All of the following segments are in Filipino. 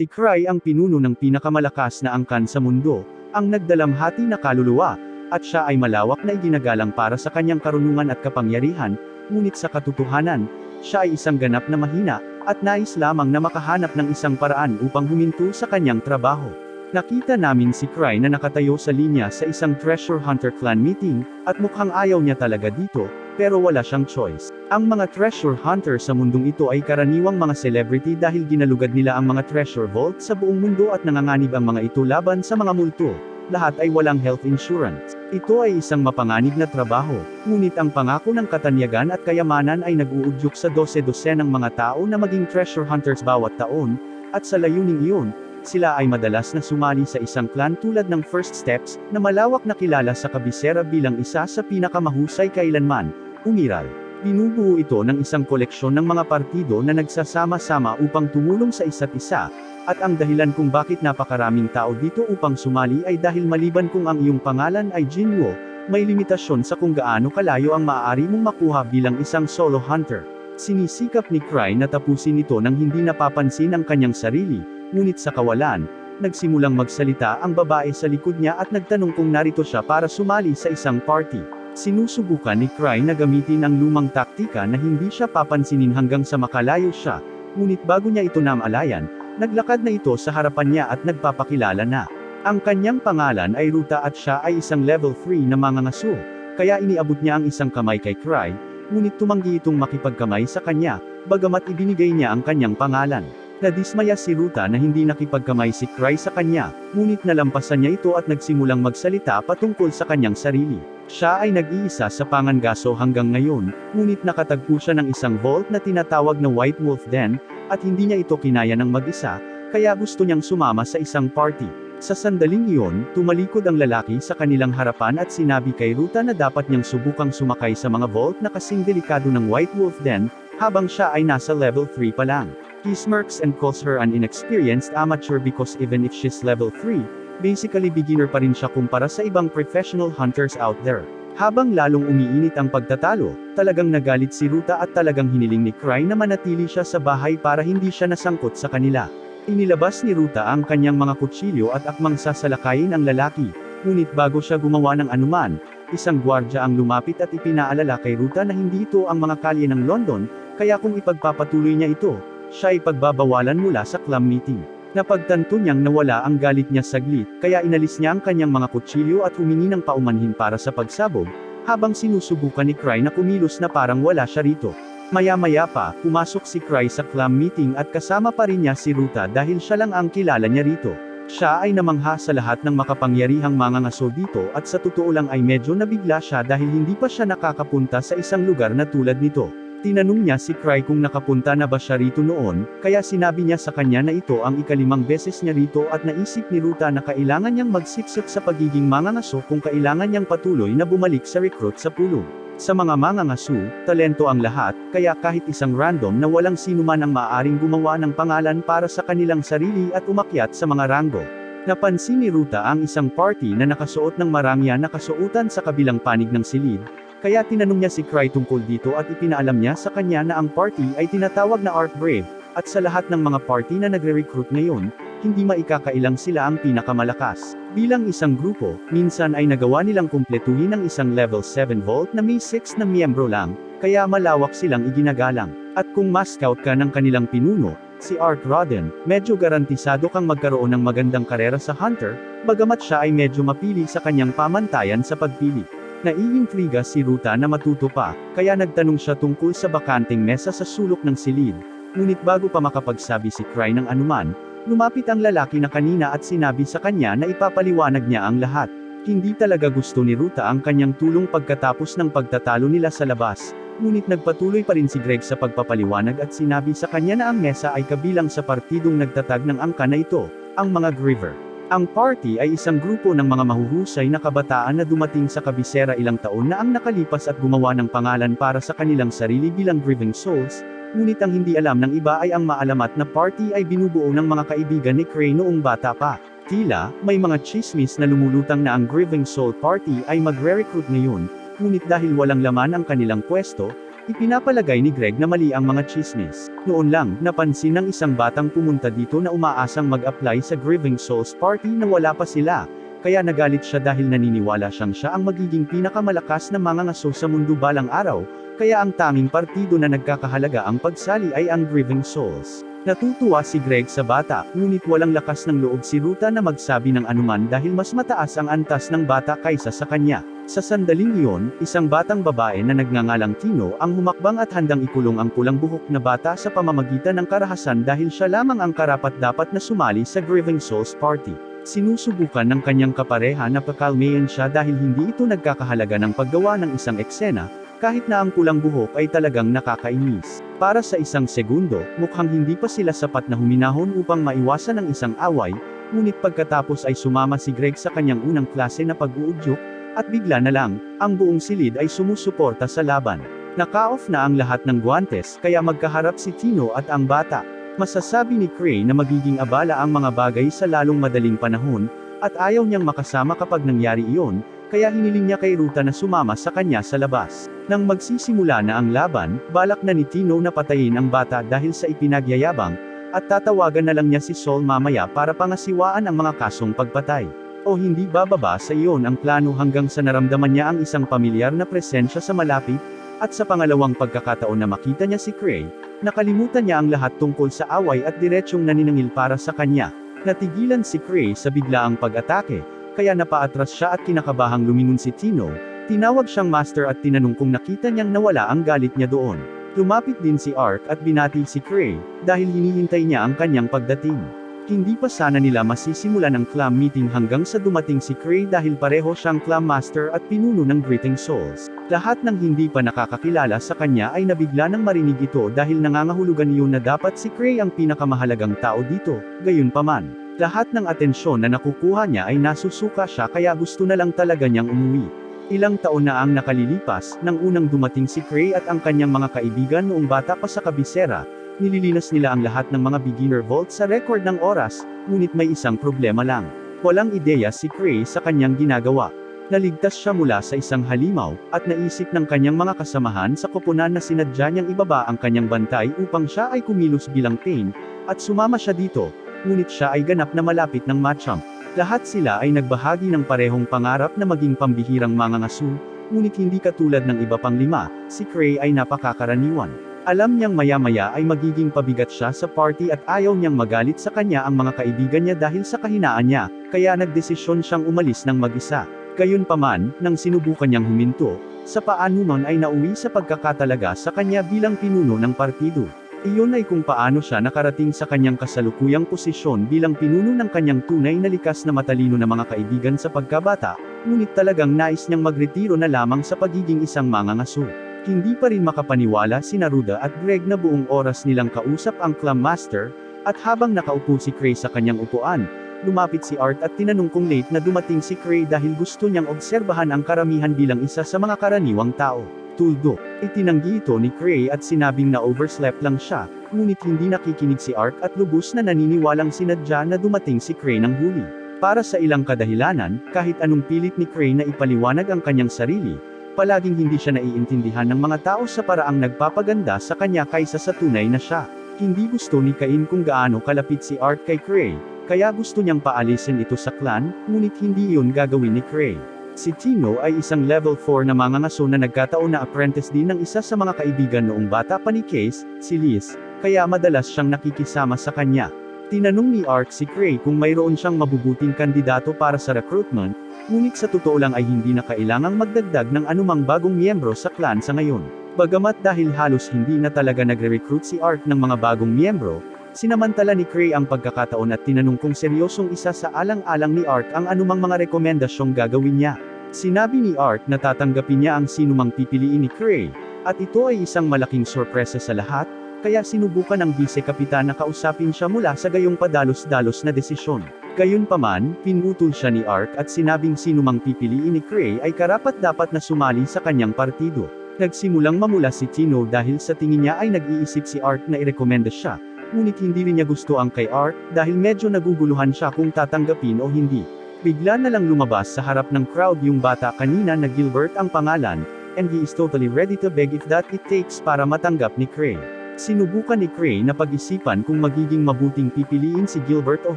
Si Cry ang pinuno ng pinakamalakas na angkan sa mundo, ang nagdalamhati na kaluluwa, at siya ay malawak na iginagalang para sa kanyang karunungan at kapangyarihan, ngunit sa katotohanan, siya ay isang ganap na mahina, at nais lamang na makahanap ng isang paraan upang huminto sa kanyang trabaho. Nakita namin si Cry na nakatayo sa linya sa isang treasure hunter clan meeting, at mukhang ayaw niya talaga dito, pero wala siyang choice. Ang mga treasure hunter sa mundong ito ay karaniwang mga celebrity dahil ginalugad nila ang mga treasure vault sa buong mundo at nanganganib ang mga ito laban sa mga multo. Lahat ay walang health insurance. Ito ay isang mapanganib na trabaho, ngunit ang pangako ng katanyagan at kayamanan ay nag-uudyok sa dose-dose ng mga tao na maging treasure hunters bawat taon, at sa layuning iyon, sila ay madalas na sumali sa isang clan tulad ng First Steps, na malawak na kilala sa kabisera bilang isa sa pinakamahusay kailanman, umiral. Binubuo ito ng isang koleksyon ng mga partido na nagsasama-sama upang tumulong sa isa't isa, at ang dahilan kung bakit napakaraming tao dito upang sumali ay dahil maliban kung ang iyong pangalan ay Jinwo, may limitasyon sa kung gaano kalayo ang maaari mong makuha bilang isang solo hunter. Sinisikap ni Cry na tapusin ito nang hindi napapansin ang kanyang sarili, ngunit sa kawalan, nagsimulang magsalita ang babae sa likod niya at nagtanong kung narito siya para sumali sa isang party. Sinusubukan ni Cry na gamitin ang lumang taktika na hindi siya papansinin hanggang sa makalayo siya, ngunit bago niya ito namalayan, naglakad na ito sa harapan niya at nagpapakilala na. Ang kanyang pangalan ay Ruta at siya ay isang level 3 na mangangaso, kaya iniabot niya ang isang kamay kay Cry, ngunit tumanggi itong makipagkamay sa kanya, bagamat ibinigay niya ang kanyang pangalan. Nadismaya si Ruta na hindi nakipagkamay si Cry sa kanya, ngunit nalampasan niya ito at nagsimulang magsalita patungkol sa kanyang sarili. Siya ay nag-iisa sa Pangangaso hanggang ngayon, ngunit nakatagpo siya ng isang vault na tinatawag na White Wolf Den, at hindi niya ito kinaya ng mag-isa, kaya gusto niyang sumama sa isang party. Sa sandaling iyon, tumalikod ang lalaki sa kanilang harapan at sinabi kay Ruta na dapat niyang subukang sumakay sa mga vault na kasing delikado ng White Wolf Den, habang siya ay nasa level 3 pa lang. He smirks and calls her an inexperienced amateur because even if she's level 3, basically beginner pa rin siya kumpara sa ibang professional hunters out there. Habang lalong umiinit ang pagtatalo, talagang nagalit si Ruta at talagang hiniling ni Cry na manatili siya sa bahay para hindi siya nasangkot sa kanila. Inilabas ni Ruta ang kanyang mga kutsilyo at akmang sasalakayin ang lalaki, ngunit bago siya gumawa ng anuman, isang gwardya ang lumapit at ipinaalala kay Ruta na hindi ito ang mga kalye ng London, kaya kung ipagpapatuloy niya ito, siya ay pagbabawalan mula sa club meeting. Napagtanto niyang nawala ang galit niya saglit, kaya inalis niya ang kanyang mga kutsilyo at humingi ng paumanhin para sa pagsabog, habang sinusubukan ni Cry na kumilos na parang wala siya rito. Maya-maya pa, pumasok si Cry sa clam meeting at kasama pa rin niya si Ruta dahil siya lang ang kilala niya rito. Siya ay namangha sa lahat ng makapangyarihang mga ngaso dito at sa totoo lang ay medyo nabigla siya dahil hindi pa siya nakakapunta sa isang lugar na tulad nito. Tinanong niya si Cry kung nakapunta na ba siya rito noon, kaya sinabi niya sa kanya na ito ang ikalimang beses niya rito at naisip ni Ruta na kailangan niyang magsiksik sa pagiging mangangaso kung kailangan niyang patuloy na bumalik sa recruit sa pulong. Sa mga mangangaso, talento ang lahat, kaya kahit isang random na walang sinuman ang maaaring gumawa ng pangalan para sa kanilang sarili at umakyat sa mga ranggo. Napansin ni Ruta ang isang party na nakasuot ng marangya na kasuotan sa kabilang panig ng silid, kaya tinanong niya si Cry tungkol dito at ipinaalam niya sa kanya na ang party ay tinatawag na Art Brave, at sa lahat ng mga party na nagre-recruit ngayon, hindi maikakailang sila ang pinakamalakas. Bilang isang grupo, minsan ay nagawa nilang kumpletuhin ang isang level 7 vault na may 6 na miyembro lang, kaya malawak silang iginagalang. At kung ma-scout ka ng kanilang pinuno, si Art Rodden, medyo garantisado kang magkaroon ng magandang karera sa Hunter, bagamat siya ay medyo mapili sa kanyang pamantayan sa pagpili. Naiintriga si Ruta na matuto pa, kaya nagtanong siya tungkol sa bakanting mesa sa sulok ng silid. Ngunit bago pa makapagsabi si Cry ng anuman, lumapit ang lalaki na kanina at sinabi sa kanya na ipapaliwanag niya ang lahat. Hindi talaga gusto ni Ruta ang kanyang tulong pagkatapos ng pagtatalo nila sa labas, ngunit nagpatuloy pa rin si Greg sa pagpapaliwanag at sinabi sa kanya na ang mesa ay kabilang sa partidong nagtatag ng angka na ito, ang mga Griver. Ang party ay isang grupo ng mga mahuhusay na kabataan na dumating sa kabisera ilang taon na ang nakalipas at gumawa ng pangalan para sa kanilang sarili bilang Grieving Souls, ngunit ang hindi alam ng iba ay ang maalamat na party ay binubuo ng mga kaibigan ni Cray noong bata pa. Tila, may mga chismis na lumulutang na ang Grieving Soul Party ay magre-recruit ngayon, ngunit dahil walang laman ang kanilang pwesto, Ipinapalagay ni Greg na mali ang mga chismis. Noon lang, napansin ng isang batang pumunta dito na umaasang mag-apply sa Grieving Souls Party na wala pa sila. Kaya nagalit siya dahil naniniwala siyang siya ang magiging pinakamalakas na mga ngaso sa mundo balang araw, kaya ang tanging partido na nagkakahalaga ang pagsali ay ang Grieving Souls. Natutuwa si Greg sa bata, ngunit walang lakas ng loob si Ruta na magsabi ng anuman dahil mas mataas ang antas ng bata kaysa sa kanya. Sa sandaling iyon, isang batang babae na nagngangalang Tino ang humakbang at handang ikulong ang pulang buhok na bata sa pamamagitan ng karahasan dahil siya lamang ang karapat-dapat na sumali sa Grieving Souls Party. Sinusubukan ng kanyang kapareha na pakalmayan siya dahil hindi ito nagkakahalaga ng paggawa ng isang eksena, kahit na ang pulang buhok ay talagang nakakainis. Para sa isang segundo, mukhang hindi pa sila sapat na huminahon upang maiwasan ang isang away, ngunit pagkatapos ay sumama si Greg sa kanyang unang klase na pag-uudyok, at bigla na lang, ang buong silid ay sumusuporta sa laban. Naka-off na ang lahat ng guantes kaya magkaharap si Tino at ang bata. Masasabi ni Cray na magiging abala ang mga bagay sa lalong madaling panahon, at ayaw niyang makasama kapag nangyari iyon, kaya hiniling niya kay Ruta na sumama sa kanya sa labas. Nang magsisimula na ang laban, balak na ni Tino na patayin ang bata dahil sa ipinagyayabang, at tatawagan na lang niya si Sol mamaya para pangasiwaan ang mga kasong pagpatay. O hindi bababa sa iyon ang plano hanggang sa naramdaman niya ang isang pamilyar na presensya sa malapit, at sa pangalawang pagkakataon na makita niya si Cray, nakalimutan niya ang lahat tungkol sa away at diretsyong naninangil para sa kanya. Natigilan si Cray sa biglaang pag-atake, kaya napaatras siya at kinakabahang lumingon si Tino, Tinawag siyang master at tinanong kung nakita niyang nawala ang galit niya doon. Lumapit din si Ark at binati si Cray, dahil hinihintay niya ang kanyang pagdating. Hindi pa sana nila masisimulan ang clam meeting hanggang sa dumating si Cray dahil pareho siyang clam master at pinuno ng Greeting Souls. Lahat ng hindi pa nakakakilala sa kanya ay nabigla ng marinig ito dahil nangangahulugan iyon na dapat si Cray ang pinakamahalagang tao dito, gayunpaman. Lahat ng atensyon na nakukuha niya ay nasusuka siya kaya gusto na lang talaga niyang umuwi. Ilang taon na ang nakalilipas, nang unang dumating si Cray at ang kanyang mga kaibigan noong bata pa sa kabisera, nililinas nila ang lahat ng mga beginner vault sa record ng oras, ngunit may isang problema lang. Walang ideya si Cray sa kanyang ginagawa. Naligtas siya mula sa isang halimaw, at naisip ng kanyang mga kasamahan sa koponan na sinadya niyang ibaba ang kanyang bantay upang siya ay kumilos bilang pain, at sumama siya dito, ngunit siya ay ganap na malapit ng Machamp. Lahat sila ay nagbahagi ng parehong pangarap na maging pambihirang mga ngasu, ngunit hindi katulad ng iba pang lima, si Cray ay napakakaraniwan. Alam niyang maya-maya ay magiging pabigat siya sa party at ayaw niyang magalit sa kanya ang mga kaibigan niya dahil sa kahinaan niya, kaya nagdesisyon siyang umalis ng mag-isa. Gayunpaman, nang sinubukan niyang huminto, sa paano ay nauwi sa pagkakatalaga sa kanya bilang pinuno ng partido. Iyon ay kung paano siya nakarating sa kanyang kasalukuyang posisyon bilang pinuno ng kanyang tunay na likas na matalino na mga kaibigan sa pagkabata, ngunit talagang nais niyang magretiro na lamang sa pagiging isang mangangaso. Hindi pa rin makapaniwala si Naruda at Greg na buong oras nilang kausap ang Clam Master, at habang nakaupo si Cray sa kanyang upuan, lumapit si Art at tinanong kung late na dumating si Cray dahil gusto niyang obserbahan ang karamihan bilang isa sa mga karaniwang tao. Tuldo. Itinanggi ito ni Cray at sinabing na overslept lang siya, ngunit hindi nakikinig si Ark at lubos na naniniwalang sinadya na dumating si Cray ng huli. Para sa ilang kadahilanan, kahit anong pilit ni Cray na ipaliwanag ang kanyang sarili, palaging hindi siya naiintindihan ng mga tao sa paraang nagpapaganda sa kanya kaysa sa tunay na siya. Hindi gusto ni Cain kung gaano kalapit si Art kay Cray, kaya gusto niyang paalisin ito sa clan, ngunit hindi iyon gagawin ni Cray. Si Tino ay isang level 4 na mangangaso na nagkataon na apprentice din ng isa sa mga kaibigan noong bata pa ni Case, si Liz, kaya madalas siyang nakikisama sa kanya. Tinanong ni Ark si Cray kung mayroon siyang mabubuting kandidato para sa recruitment, ngunit sa totoo lang ay hindi na kailangang magdagdag ng anumang bagong miyembro sa clan sa ngayon. Bagamat dahil halos hindi na talaga nagre-recruit si Ark ng mga bagong miyembro, Sinamantala ni Cray ang pagkakataon at tinanong kung seryosong isa sa alang-alang ni Art ang anumang mga rekomendasyong gagawin niya. Sinabi ni Art na tatanggapin niya ang sinumang pipiliin ni Cray, at ito ay isang malaking sorpresa sa lahat, kaya sinubukan ng vice-kapitan na kausapin siya mula sa gayong padalos-dalos na desisyon. Gayunpaman, pinutol siya ni Ark at sinabing sinumang pipiliin ni Cray ay karapat-dapat na sumali sa kanyang partido. Nagsimulang mamula si Tino dahil sa tingin niya ay nag-iisip si Art na irekomenda siya, ngunit hindi rin niya gusto ang kay Art dahil medyo naguguluhan siya kung tatanggapin o hindi. Bigla na lang lumabas sa harap ng crowd yung bata kanina na Gilbert ang pangalan, and he is totally ready to beg if that it takes para matanggap ni Cray. Sinubukan ni Cray na pag-isipan kung magiging mabuting pipiliin si Gilbert o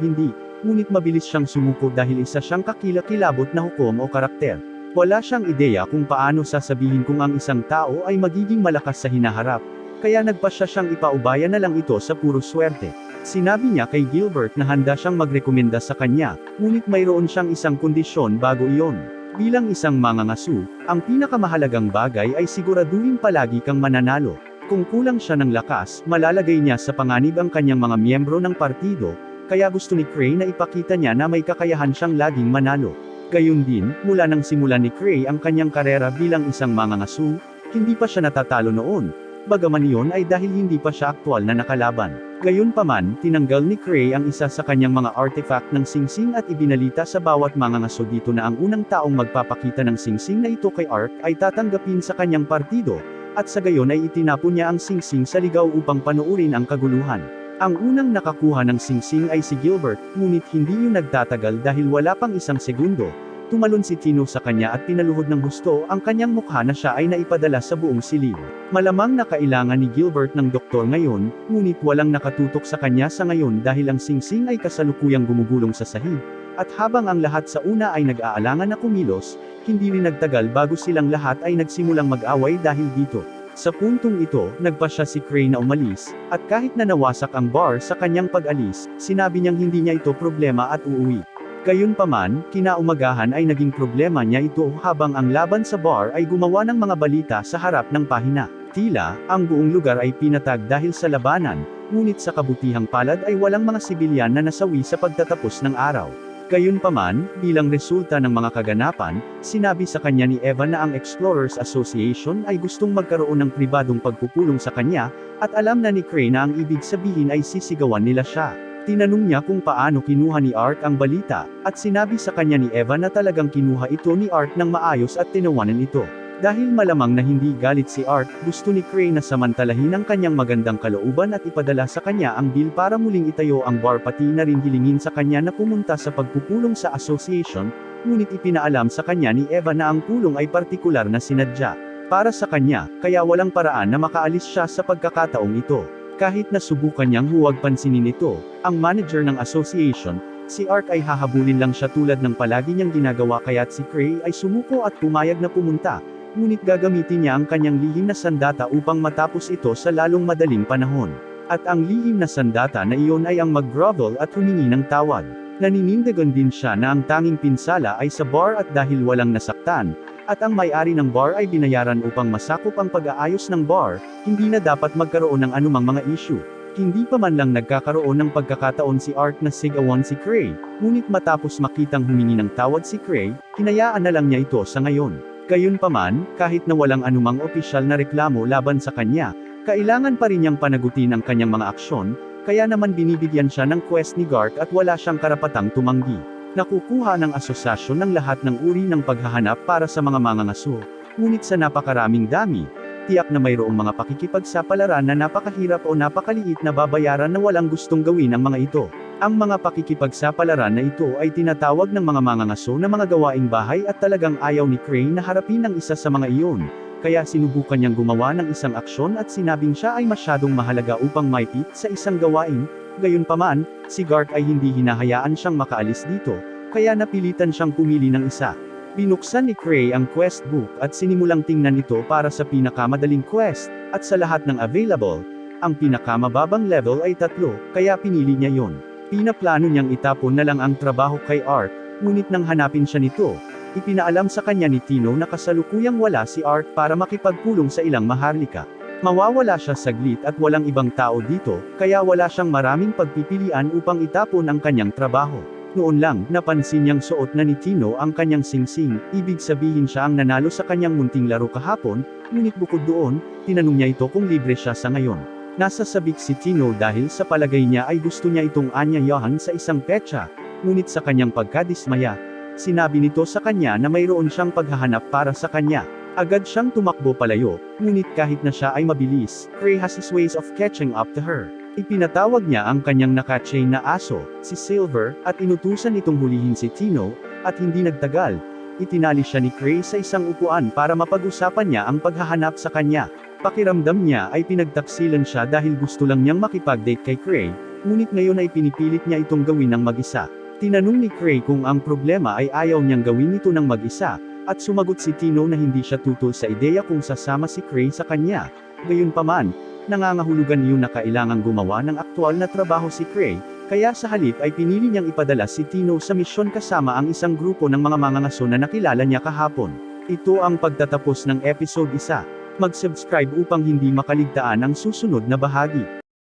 hindi, ngunit mabilis siyang sumuko dahil isa siyang kakilakilabot na hukom o karakter. Wala siyang ideya kung paano sasabihin kung ang isang tao ay magiging malakas sa hinaharap, kaya nagpasya siyang ipaubaya na lang ito sa puro swerte. Sinabi niya kay Gilbert na handa siyang magrekomenda sa kanya, ngunit mayroon siyang isang kondisyon bago iyon. Bilang isang mangangasu, ang pinakamahalagang bagay ay siguraduhin palagi kang mananalo. Kung kulang siya ng lakas, malalagay niya sa panganib ang kanyang mga miyembro ng partido, kaya gusto ni Cray na ipakita niya na may kakayahan siyang laging manalo. Gayun din, mula nang simulan ni Cray ang kanyang karera bilang isang mangangasu, hindi pa siya natatalo noon, bagaman iyon ay dahil hindi pa siya aktwal na nakalaban. Gayunpaman, tinanggal ni Cray ang isa sa kanyang mga artifact ng singsing at ibinalita sa bawat mga ngaso dito na ang unang taong magpapakita ng singsing na ito kay Ark ay tatanggapin sa kanyang partido, at sa gayon ay itinapon niya ang singsing sa ligaw upang panuurin ang kaguluhan. Ang unang nakakuha ng singsing ay si Gilbert, ngunit hindi yun nagtatagal dahil wala pang isang segundo, Tumalon si Tino sa kanya at pinaluhod ng gusto ang kanyang mukha na siya ay naipadala sa buong silid. Malamang na kailangan ni Gilbert ng doktor ngayon, ngunit walang nakatutok sa kanya sa ngayon dahil ang singsing ay kasalukuyang gumugulong sa sahig. At habang ang lahat sa una ay nag-aalangan na kumilos, hindi rin nagtagal bago silang lahat ay nagsimulang mag-away dahil dito. Sa puntong ito, nagpa siya si Cray na umalis, at kahit na nawasak ang bar sa kanyang pag-alis, sinabi niyang hindi niya ito problema at uuwi. Gayunpaman, kinaumagahan ay naging problema niya ito habang ang laban sa bar ay gumawa ng mga balita sa harap ng pahina. Tila, ang buong lugar ay pinatag dahil sa labanan, ngunit sa kabutihang palad ay walang mga sibilyan na nasawi sa pagtatapos ng araw. Gayunpaman, bilang resulta ng mga kaganapan, sinabi sa kanya ni Eva na ang Explorers Association ay gustong magkaroon ng pribadong pagpupulong sa kanya, at alam na ni Cray na ang ibig sabihin ay sisigawan nila siya. Tinanong niya kung paano kinuha ni Art ang balita, at sinabi sa kanya ni Eva na talagang kinuha ito ni Art ng maayos at tinawanan ito. Dahil malamang na hindi galit si Art, gusto ni Cray na samantalahin ang kanyang magandang kalooban at ipadala sa kanya ang bill para muling itayo ang bar pati na rin hilingin sa kanya na pumunta sa pagpupulong sa association, ngunit ipinaalam sa kanya ni Eva na ang pulong ay partikular na sinadya. Para sa kanya, kaya walang paraan na makaalis siya sa pagkakataong ito. Kahit na subukan niyang huwag pansinin ito, ang manager ng association, si Art ay hahabulin lang siya tulad ng palagi niyang ginagawa kaya't si Cray ay sumuko at pumayag na pumunta, ngunit gagamitin niya ang kanyang lihim na sandata upang matapos ito sa lalong madaling panahon. At ang lihim na sandata na iyon ay ang mag-grovel at humingi ng tawad. Naninindigan din siya na ang tanging pinsala ay sa bar at dahil walang nasaktan, at ang may-ari ng bar ay binayaran upang masakop ang pag-aayos ng bar, hindi na dapat magkaroon ng anumang mga issue. Hindi pa man lang nagkakaroon ng pagkakataon si Art na sigawan si Cray, ngunit matapos makitang humingi ng tawad si Cray, hinayaan na lang niya ito sa ngayon. Gayunpaman, kahit na walang anumang opisyal na reklamo laban sa kanya, kailangan pa rin niyang panagutin ang kanyang mga aksyon, kaya naman binibigyan siya ng quest ni Gark at wala siyang karapatang tumanggi. Nakukuha ng asosasyon ng lahat ng uri ng paghahanap para sa mga mangangaso. Ngunit sa napakaraming dami, tiyak na mayroong mga pakikipagsapalaran na napakahirap o napakaliit na babayaran na walang gustong gawin ang mga ito. Ang mga pakikipagsapalaran na ito ay tinatawag ng mga mangangaso na mga gawaing bahay at talagang ayaw ni Crane na harapin ng isa sa mga iyon. Kaya sinubukan niyang gumawa ng isang aksyon at sinabing siya ay masyadong mahalaga upang maipit sa isang gawain, Gayunpaman, si Gark ay hindi hinahayaan siyang makaalis dito, kaya napilitan siyang pumili ng isa. Binuksan ni Cray ang quest book at sinimulang tingnan ito para sa pinakamadaling quest, at sa lahat ng available, ang pinakamababang level ay tatlo, kaya pinili niya yon. Pinaplano niyang itapon na lang ang trabaho kay Art, ngunit nang hanapin siya nito, ipinaalam sa kanya ni Tino na kasalukuyang wala si Art para makipagpulong sa ilang maharlika. Mawawala siya saglit at walang ibang tao dito, kaya wala siyang maraming pagpipilian upang itapon ang kanyang trabaho. Noon lang, napansin niyang suot na ni Tino ang kanyang singsing, ibig sabihin siya ang nanalo sa kanyang munting laro kahapon, ngunit bukod doon, tinanong niya ito kung libre siya sa ngayon. Nasa sabik si Tino dahil sa palagay niya ay gusto niya itong anyayahan sa isang petsa, ngunit sa kanyang pagkadismaya, sinabi nito sa kanya na mayroon siyang paghahanap para sa kanya. Agad siyang tumakbo palayo, ngunit kahit na siya ay mabilis, Cray has his ways of catching up to her. Ipinatawag niya ang kanyang nakachain na aso, si Silver, at inutusan itong hulihin si Tino, at hindi nagtagal, itinali siya ni Cray sa isang upuan para mapag-usapan niya ang paghahanap sa kanya. Pakiramdam niya ay pinagtaksilan siya dahil gusto lang niyang makipag-date kay Cray, ngunit ngayon ay pinipilit niya itong gawin ng mag-isa. Tinanong ni Cray kung ang problema ay ayaw niyang gawin ito ng mag-isa, at sumagot si Tino na hindi siya tutol sa ideya kung sasama si Cray sa kanya. Gayunpaman, nangangahulugan yun na kailangang gumawa ng aktual na trabaho si Cray, kaya sa halip ay pinili niyang ipadala si Tino sa misyon kasama ang isang grupo ng mga mangangaso na nakilala niya kahapon. Ito ang pagtatapos ng episode 1. Mag-subscribe upang hindi makaligtaan ang susunod na bahagi.